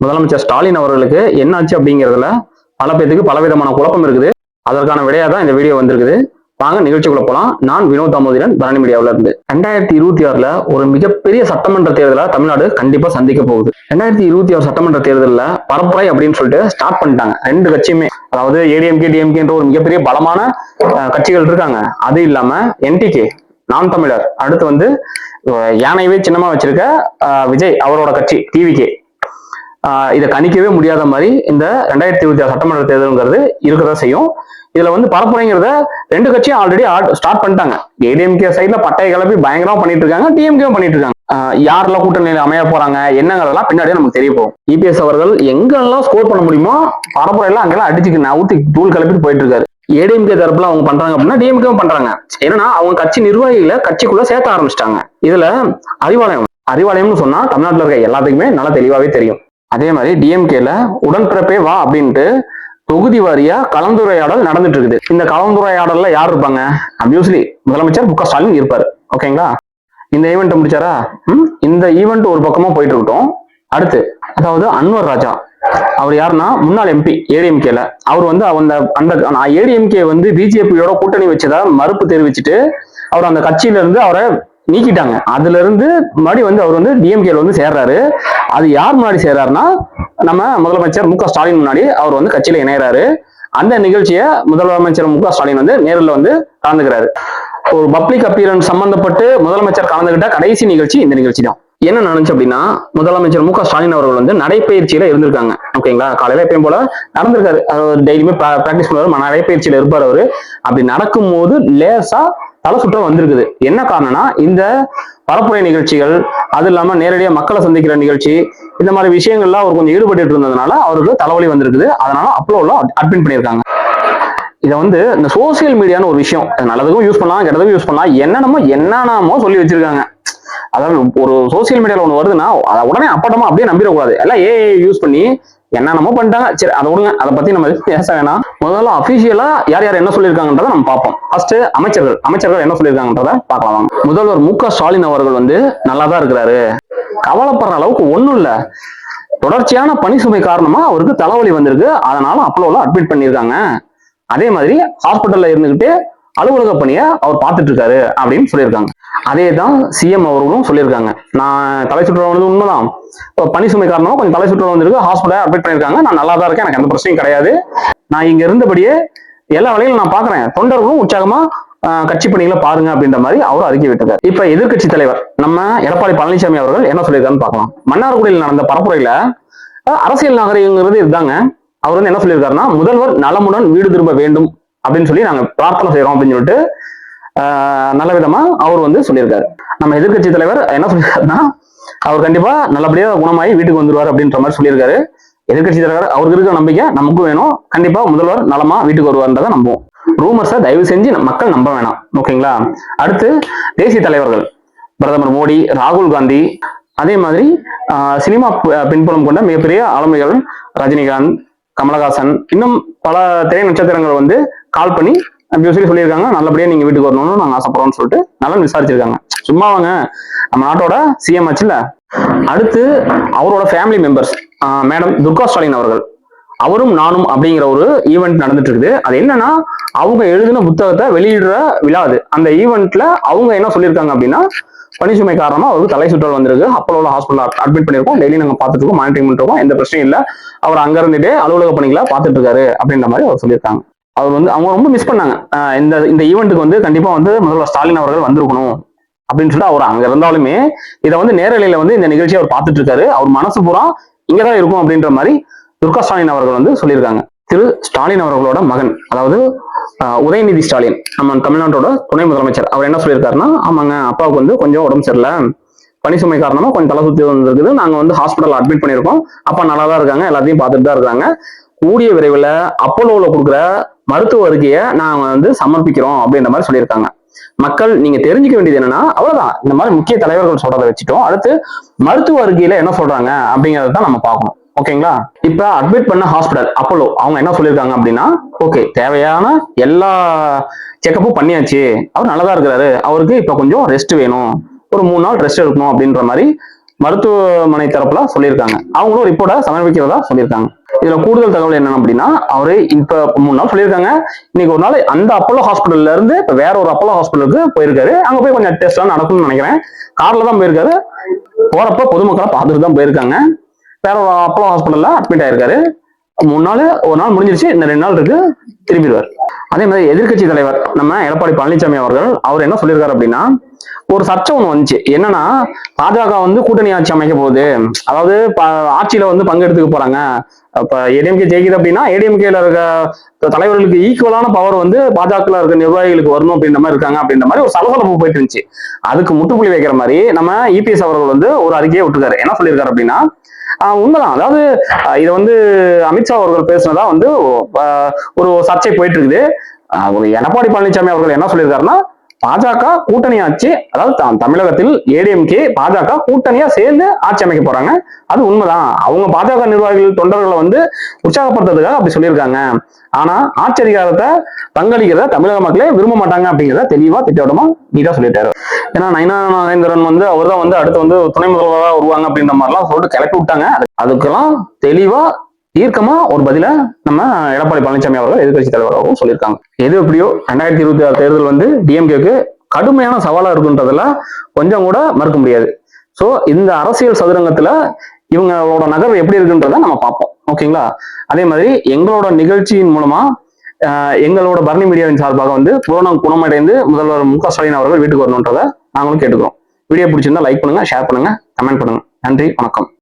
முதலமைச்சர் ஸ்டாலின் அவர்களுக்கு என்னாச்சு அப்படிங்கிறதுல பல பேத்துக்கு பலவிதமான குழப்பம் இருக்குது. அதற்கான விடையா தான் இந்த வீடியோ வந்திருக்குது. வாங்க நிகழ்ச்சிக்குள்ள போலாம். நான் வினோத் தாமோதிரன் பரணி மீடியாவில் இருந்து. ரெண்டாயிரத்தி இருபத்தி ஆறுல ஒரு மிகப்பெரிய சட்டமன்ற தேர்தலை தமிழ்நாடு கண்டிப்பா சந்திக்க போகுது. ரெண்டாயிரத்தி இருபத்தி ஆறு சட்டமன்ற தேர்தலில் பரப்புரை அப்படின்னு சொல்லிட்டு ஸ்டார்ட் பண்ணிட்டாங்க. ரெண்டு கட்சியுமே. அதாவது ஏடிஎம்கே டிஎம்கேன்ற ஒரு மிகப்பெரிய பலமான கட்சிகள் இருக்காங்க. அது இல்லாம என்டிகே நாம் தமிழர் அடுத்து வந்து யானைவே யானையவே சின்னமா வச்சிருக்க அஹ், விஜய் அவரோட கட்சி டிவிகே இதை கணிக்கவே முடியாத மாதிரி இந்த ரெண்டாயிரத்தி இருபத்தி ஆறு சட்டமன்ற தேர்தலுங்கிறது இருக்கதா செய்யும். இதுல வந்து பரப்புரைங்கிறத ரெண்டு கட்சியும் ஆல்ரெடி ஸ்டார்ட் பண்ணிட்டாங்க. ஏடிஎம்கே சைட்ல பட்டய கிளப்பி பயங்கரமா பண்ணிட்டு இருக்காங்க டிஎம்கேவும் பண்ணிட்டு இருக்காங்க. யாரெல்லாம் கூட்டணியில் அமைய போறாங்க என்னங்கிறதெல்லாம் பின்னாடியே நமக்கு தெரிய போகும். இபிஎஸ் அவர்கள் எங்கெல்லாம் ஸ்கோர் பண்ண முடியுமோ பரப்புரையெல்லாம் அங்கெல்லாம் அடிச்சுக்கு ஊத்தி தூள் கிளப்பிட்டு போயிட்டு இருக்காரு. ஏடிஎம்கே தரப்புல அவங்க பண்றாங்க அப்படின்னா டிஎம்கேவும் பண்றாங்க. ஏன்னா அவங்க கட்சி நிர்வாகிகளை கட்சிக்குள்ள சேர்த்த ஆரம்பிச்சிட்டாங்க. இதுல அறிவாலயம் அறிவாலயம்னு சொன்னா தமிழ்நாட்டில் இருக்க எல்லாத்துக்குமே நல்லா தெளிவாவே தெரியும். அதே மாதிரி டிஎம்கேல உடன்பிறப்பே வா அப்படின்ட்டு தொகுதி வாரியா கலந்துரையாடல் நடந்துட்டு இருக்குது இந்த கலந்துரையாடல்ல யார் இருப்பாங்க? அப்யூஸ்லி முதலமைச்சர் மு ஸ்டாலின் இருப்பாரு. ஓகேங்களா இந்த ஈவெண்ட் முடிச்சாரா? ம்? இந்த ஈவெண்ட் ஒரு பக்கமா போயிட்டு இருக்கட்டும். அடுத்து அதாவது அன்வர் ராஜா. அவர் யாருன்னா? முன்னாள் எம்பி ஏடிஎம்கேல அவர் வந்து அந்த அந்த ஏடிஎம்கே வந்து பிஜேபியோட கூட்டணி வச்சதா மறுப்பு தெரிவிச்சுட்டு அவர் அந்த கட்சியில இருந்து அவரை நீக்கிட்டாங்க. அதுல இருந்து மறுபடியும் வந்து அவர் வந்து டிஎம்கேல வந்து சேர்றாரு. அது யார் முன்னாடி சேர்றாருன்னா நம்ம முதலமைச்சர் மு க ஸ்டாலின் முன்னாடி அவர் வந்து கட்சியில இணையறாரு. அந்த நிகழ்ச்சியை முதலமைச்சர் மு க ஸ்டாலின் வந்து நேரில் வந்து கலந்துக்கிறாரு. ஒரு பப்ளிக் அப்பியரன்ஸ் சம்பந்தப்பட்டு முதலமைச்சர் கலந்துகிட்ட கடைசி நிகழ்ச்சி இந்த நிகழ்ச்சி தான். என்ன நடந்துச்சு அப்படின்னா முதலமைச்சர் மு க ஸ்டாலின் அவர்கள் வந்து நடைப்பயிற்சியில இருந்திருக்காங்க. ஓகேங்களா காலையில எப்பயும் போல நடந்திருக்காரு. அவர் டெய்லியுமே ப்ராக்டிஸ் பண்ணுவாரு. நடைப்பயிற்சியில இருப்பார் அவரு. அப்படி நடக்கும்போது லேசா தலை சுற்றம் வந்திருக்குது. என்ன காரணம்னா இந்த பரப்புரை நிகழ்ச்சிகள் அது இல்லாமல் நேரடியாக மக்களை சந்திக்கிற நிகழ்ச்சி இந்த மாதிரி விஷயங்கள்லாம் அவர் கொஞ்சம் ஈடுபட்டு இருந்ததுனால அவருக்கு தலைவலி வந்திருக்குது. அதனால அப்லோட்ல அட்மிட் பண்ணியிருக்காங்க. இதை வந்து இந்த சோசியல் மீடியான்னு ஒரு விஷயம். நல்லதுக்கும் யூஸ் பண்ணலாம் கெட்டதுக்கும் யூஸ் பண்ணலாம். என்னென்னமோ என்னென்னமோ சொல்லி வச்சிருக்காங்க. அதாவது ஒரு சோசியல் மீடியால ஒன்று வருதுன்னா அதை உடனே அப்பட்டமா அப்படியே நம்பிடக்கூடாது. எல்லாம் ஏ யூஸ் பண்ணி என்னென்னமோ பண்ணிட்டாங்க. சரி அதை விடுங்க. அதை பத்தி நம்ம பேச வேணாம். முதல்ல அபிஷியலா யார் யார் என்ன சொல்லியிருக்காங்கன்றதை நம்ம பார்ப்போம். ஃபர்ஸ்ட் அமைச்சர்கள். அமைச்சர்கள் என்ன சொல்லியிருக்காங்கன்றத பார்க்கலாம் முதல்வர் மு க ஸ்டாலின் அவர்கள் வந்து நல்லா தான் இருக்கிறாரு. கவலைப்படுற அளவுக்கு ஒன்றும் இல்ல. தொடர்ச்சியான பணி சுமை காரணமா அவருக்கு தலைவலி வந்திருக்கு. அதனால அப்போல அட்மிட் பண்ணியிருக்காங்க. அதே மாதிரி ஹாஸ்பிட்டல்ல இருந்துகிட்டு அலுவலக பணியை அவர் பார்த்துட்டு இருக்காரு அப்படின்னு சொல்லியிருக்காங்க. அதே தான் சிஎம் அவர்களும் சொல்லியிருக்காங்க. நான் தலை சுற்றுலா வந்தது உண்மைதான். இப்போ பணி சுமை காரணமாக கொஞ்சம் தலை சுற்றுலா வந்திருக்கு. ஹாஸ்பிட்டல் அட்மிட் பண்ணியிருக்காங்க. நான் நல்லா தான் இருக்கேன். எனக்கு எந்த பிரச்சனையும் கிடையாது. நான் இங்க இருந்தபடியே எல்லா வேலையும் நான் பாக்குறேன் தொண்டர்களும் உற்சாகமா ஆஹ், கட்சி பணிகளை பாருங்க அப்படின்ற மாதிரி அவர் அறிக்கை விட்டார் இப்ப எதிர்க்கட்சி தலைவர் நம்ம எடப்பாடி பழனிசாமி அவர்கள் என்ன சொல்லியிருக்காருன்னு பார்க்கலாம். மன்னார்குடியில் நடந்த பரப்புரையில அரசியல் நாகரிகங்கிறது இருந்தாங்க அவர் வந்து என்ன சொல்லியிருக்காருன்னா முதல்வர் நலமுடன் வீடு திரும்ப வேண்டும். அப்படின்னு சொல்லி நாங்க பிரார்த்தனை செய்யறோம் அப்படின்னு சொல்லிட்டு நல்ல விதமா அவர் வந்து சொல்லியிருக்காரு. நம்ம எதிர்க்கட்சி தலைவர் என்ன சொல்லியிருக்காருன்னா அவர் கண்டிப்பா நல்லபடியா குணமாயி வீட்டுக்கு வந்துருவார் அப்படின்ற மாதிரி சொல்லியிருக்காரு. எதிர்க்கட்சி தலைவர் அவருக்கு இருக்க நம்பிக்கை நமக்கும் வேணும். கண்டிப்பா முதல்வர் நலமா வீட்டுக்கு வருவார்ன்றதை நம்புவோம். ரூமர்ஸை தயவு செஞ்சு மக்கள் நம்ப வேணாம். ஓகேங்களா? அடுத்து தேசிய தலைவர்கள். பிரதமர் மோடி ராகுல் காந்தி அதே மாதிரி சினிமா பின்புலம் கொண்ட மிகப்பெரிய ஆளுமைகள் ரஜினிகாந்த் கமலஹாசன் இன்னும் பல திரை நட்சத்திரங்கள் வந்து கால் பண்ணி சொல்லி சொல்லியிருக்காங்க. நல்லபடியாக நீங்கள் வீட்டுக்கு வரணும்னு நாங்கள் ஆசைப்படுறோம்னு சொல்லிட்டு நல்லா விசாரிச்சிருக்காங்க. சும்மா வாங்க நம்ம நாட்டோட சிஎம் ஆச்சுல்ல? அடுத்து அவரோட family members madam Durga Stalin அவர்கள். அவரும் நானும் அப்படிங்கிற ஒரு ஈவெண்ட் நடந்துட்டு இருக்குது அது என்னன்னா அவங்க எழுதின புத்தகத்தை வெளியிடுற விழா அது. அந்த ஈவெண்ட்ல அவங்க என்ன சொல்லியிருக்காங்க அப்படின்னா பணிசுமை காரணமாக அவருக்கு தலை சுற்றல் வந்திருக்கு. உள்ள ஹாஸ்பிட்டல் அட்மிட் பண்ணியிருக்கோம். டெய்லி நாங்கள் பார்த்துட்டு இருக்கோம் மானிட்டரிங் பண்ணிருக்கோம் எந்த பிரச்சனையும் இல்லை. அவர் அங்க இருந்துட்டு அலுவலக பணிகளை பார்த்துட்டு இருக்காரு அப்படின்ற மாதிரி அவர் சொல்லியிருக்காங்க. அவர் வந்து அவங்க ரொம்ப மிஸ் பண்ணாங்க. இந்த இந்த ஈவெண்ட்டுக்கு வந்து கண்டிப்பா வந்து முதல்வர் ஸ்டாலின் அவர்கள் வந்திருக்கணும் அப்படின்னு சொல்லிட்டு அவர் அங்க இருந்தாலுமே இதை வந்து நேரலையில வந்து இந்த நிகழ்ச்சியை அவர் பார்த்துட்டு இருக்காரு அவர் மனசு பூரா இங்கதான் இருக்கும் அப்படின்ற மாதிரி துர்கா ஸ்டாலின் அவர்கள் வந்து சொல்லியிருக்காங்க. திரு ஸ்டாலின் அவர்களோட மகன் அதாவது உதயநிதி ஸ்டாலின் நம்ம தமிழ்நாட்டோட துணை முதலமைச்சர். அவர் என்ன சொல்லியிருக்காருன்னா ஆமாங்க அப்பாவுக்கு வந்து கொஞ்சம் உடம்பு சரியில்லை. பனி சுமை காரணமா கொஞ்சம் தலை சுத்தி வந்திருக்குது. நாங்க வந்து ஹாஸ்பிட்டல் அட்மிட் பண்ணியிருக்கோம். அப்பா நல்லா தான் இருக்காங்க எல்லாத்தையும் பார்த்துட்டு தான் இருக்காங்க. கூடிய விரைவில் அப்போலோவில் கொடுக்குற மருத்துவ வருகையை நாங்க வந்து சமர்ப்பிக்கிறோம் அப்படின்ற மாதிரி சொல்லியிருக்காங்க. மக்கள் நீங்க தெரிஞ்சுக்க வேண்டியது என்னன்னா அவ்வளவுதான். இந்த மாதிரி முக்கிய தலைவர்கள் சொல்றதை வச்சுட்டோம். அடுத்து மருத்துவ அறிக்கையில என்ன சொல்றாங்க அப்படிங்கறத தான் நம்ம பார்க்கணும். ஓகேங்களா இப்ப அட்மிட் பண்ண ஹாஸ்பிட்டல் அப்போலோ அவங்க என்ன சொல்லியிருக்காங்க அப்படின்னா ஓகே தேவையான எல்லா செக்கப்பும் பண்ணியாச்சு. அவர் நல்லதா இருக்கிறாரு. அவருக்கு இப்ப கொஞ்சம் ரெஸ்ட் வேணும். ஒரு மூணு நாள் ரெஸ்ட் எடுக்கணும் அப்படின்ற மாதிரி மருத்துவமனை தரப்புல சொல்லியிருக்காங்க. அவங்களும் ரிப்போர்ட்டை சமர்ப்பிக்கிறதா சொல்லியிருக்காங்க. இதுல கூடுதல் தகவல் என்ன அப்படின்னா அவரு இப்ப மூணு நாள் சொல்லியிருக்காங்க. இன்னைக்கு ஒரு நாள் அந்த அப்போலோ ஹாஸ்பிட்டல்ல இருந்து இப்ப வேற ஒரு அப்போலோ ஹாஸ்பிட்டலுக்கு போயிருக்காரு. அங்க போய் கொஞ்சம் டெஸ்ட் எல்லாம் நடக்கும்னு நினைக்கிறேன். கார்ல தான் போயிருக்காரு. போறப்ப பொதுமக்களை பார்த்துட்டு தான் போயிருக்காங்க. வேற ஒரு அப்போலோ ஹாஸ்பிட்டல்ல அட்மிட் ஆயிருக்காரு. மூணு நாள் ஒரு நாள் முடிஞ்சிருச்சு. இன்னும் ரெண்டு நாள் இருக்கு. திரும்பிடுவார். அதே மாதிரி எதிர்க்கட்சி தலைவர் நம்ம எடப்பாடி பழனிசாமி அவர்கள் அவர் என்ன சொல்லியிருக்காரு அப்படின்னா ஒரு சர்ச்சை ஒண்ணு வந்துச்சு. என்னன்னா பாஜக வந்து கூட்டணி ஆட்சி அமைக்க போகுது. அதாவது ஆட்சியில வந்து பங்கெடுத்துக்க போறாங்க. இப்ப ஏடிஎம்கே ஜெயிக்குது அப்படின்னா ஏடிஎம்கேல இருக்க தலைவர்களுக்கு ஈக்குவலான பவர் வந்து பாஜகல இருக்க நிர்வாகிகளுக்கு வரணும் அப்படின்ற மாதிரி இருக்காங்க அப்படின்ற மாதிரி ஒரு சலசலப்பு போயிட்டு இருந்துச்சு. அதுக்கு முட்டுப்புள்ளி வைக்கிற மாதிரி நம்ம இபிஎஸ் அவர்கள் வந்து ஒரு அறிக்கையை விட்டுருக்காரு. என்ன சொல்லியிருக்காரு அப்படின்னா ஆஹ் உண்மைதான். அதாவது இதை வந்து அமித்ஷா அவர்கள் பேசுனதா வந்து ஒரு சர்ச்சை போயிட்டு இருக்குது. ஒரு எடப்பாடி பழனிசாமி அவர்கள் என்ன சொல்லியிருக்காருன்னா பாஜக கூட்டணி ஆட்சி அதாவது தமிழகத்தில் ஏடிஎம்கே பாஜக கூட்டணியா சேர்ந்து ஆட்சி அமைக்க போறாங்க. அது உண்மைதான். அவங்க பாஜக நிர்வாகிகள் தொண்டர்களை வந்து உற்சாகப்படுத்துறதுக்காக அப்படி சொல்லியிருக்காங்க. ஆனா ஆட்சி அதிகாரத்தை பங்களிக்கிறத தமிழக மக்களே விரும்ப மாட்டாங்க அப்படிங்கிறத தெளிவா திட்டவட்டமா நீட்டா சொல்லிட்டாரு ஏன்னா நயனா நாகேந்திரன் வந்து அவர் தான் வந்து அடுத்து வந்து துணை முதல்வராக வருவாங்க அப்படின்ற மாதிரிலாம் சொல்லிட்டு கிளப்பி விட்டாங்க. அதுக்கெல்லாம் தெளிவா தீர்க்கமா? ஒரு பதில நம்ம எடப்பாடி பழனிசாமி அவர்கள் எதிர்க்கட்சி தலைவராகவும் சொல்லியிருக்காங்க. எது எப்படியோ ரெண்டாயிரத்தி இருபத்தி ஆறு தேர்தல் வந்து டிஎம்கேக்கு கடுமையான சவாலா இருக்குன்றதுல கொஞ்சம் கூட மறுக்க முடியாது. சோ இந்த அரசியல் சதுரங்கத்துல இவங்களோட நகர்வு எப்படி இருக்குன்றத நம்ம பார்ப்போம். ஓகேங்களா? அதே மாதிரி எங்களோட நிகழ்ச்சியின் மூலமா எங்களோட பரணி மீடியாவின் சார்பாக வந்து கொரோனா குணமடைந்து முதல்வர் மு க ஸ்டாலின் அவர்கள் வீட்டுக்கு வரணுன்றதை நாங்களும் கேட்டுக்கிறோம். வீடியோ பிடிச்சிருந்தா லைக் பண்ணுங்க ஷேர் பண்ணுங்க கமெண்ட் பண்ணுங்க. நன்றி வணக்கம்.